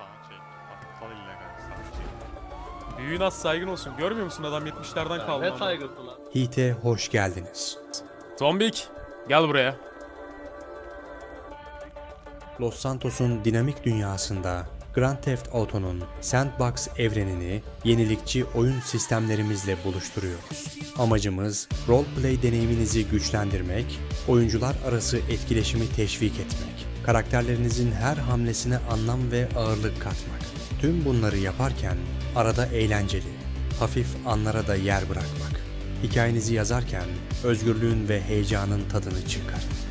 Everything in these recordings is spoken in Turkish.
Sağa çek. Aptal illegal sağa çek. Büyüğün az saygın olsun. Görmüyor musun adam 70'lerden kaldı. Ne ama. saygısı lan. Heat'e hoş geldiniz. Zombik gel buraya. Los Santos'un dinamik dünyasında Grand Theft Auto'nun sandbox evrenini yenilikçi oyun sistemlerimizle buluşturuyoruz. Amacımız roleplay deneyiminizi güçlendirmek, oyuncular arası etkileşimi teşvik etmek, karakterlerinizin her hamlesine anlam ve ağırlık katmak. Tüm bunları yaparken arada eğlenceli, hafif anlara da yer bırakmak. Hikayenizi yazarken özgürlüğün ve heyecanın tadını çıkarın.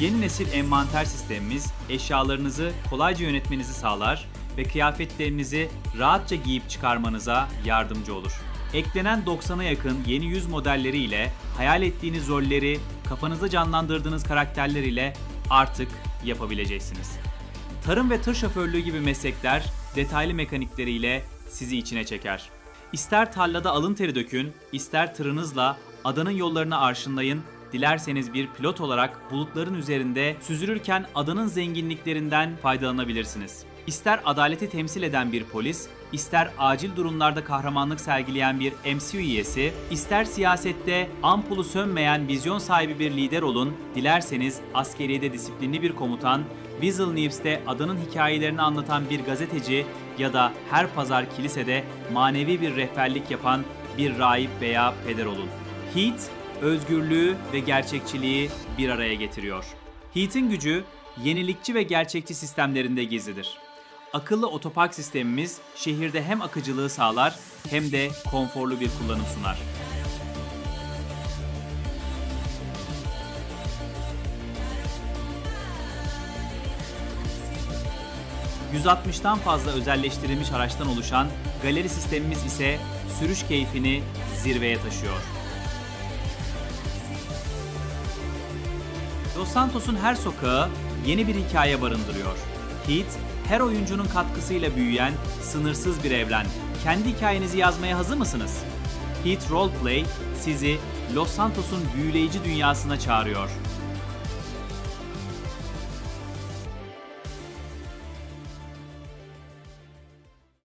Yeni nesil envanter sistemimiz eşyalarınızı kolayca yönetmenizi sağlar ve kıyafetlerinizi rahatça giyip çıkarmanıza yardımcı olur. Eklenen 90'a yakın yeni yüz modelleri ile hayal ettiğiniz rolleri kafanızda canlandırdığınız karakterler ile artık yapabileceksiniz. Tarım ve tır şoförlüğü gibi meslekler detaylı mekanikleriyle sizi içine çeker. İster tarlada alın teri dökün, ister tırınızla adanın yollarını arşınlayın, dilerseniz bir pilot olarak bulutların üzerinde süzülürken adanın zenginliklerinden faydalanabilirsiniz. İster adaleti temsil eden bir polis, ister acil durumlarda kahramanlık sergileyen bir MCU üyesi, ister siyasette ampulu sönmeyen vizyon sahibi bir lider olun, dilerseniz askeriyede disiplinli bir komutan, Weasel News'te adanın hikayelerini anlatan bir gazeteci ya da her pazar kilisede manevi bir rehberlik yapan bir rahip veya peder olun. Heat, özgürlüğü ve gerçekçiliği bir araya getiriyor. Heat'in gücü yenilikçi ve gerçekçi sistemlerinde gizlidir. Akıllı otopark sistemimiz şehirde hem akıcılığı sağlar hem de konforlu bir kullanım sunar. ...160'tan fazla özelleştirilmiş araçtan oluşan galeri sistemimiz ise sürüş keyfini zirveye taşıyor. Los Santos'un her sokağı yeni bir hikaye barındırıyor. Heat, her oyuncunun katkısıyla büyüyen sınırsız bir evren. Kendi hikayenizi yazmaya hazır mısınız? Heat Roleplay sizi Los Santos'un büyüleyici dünyasına çağırıyor.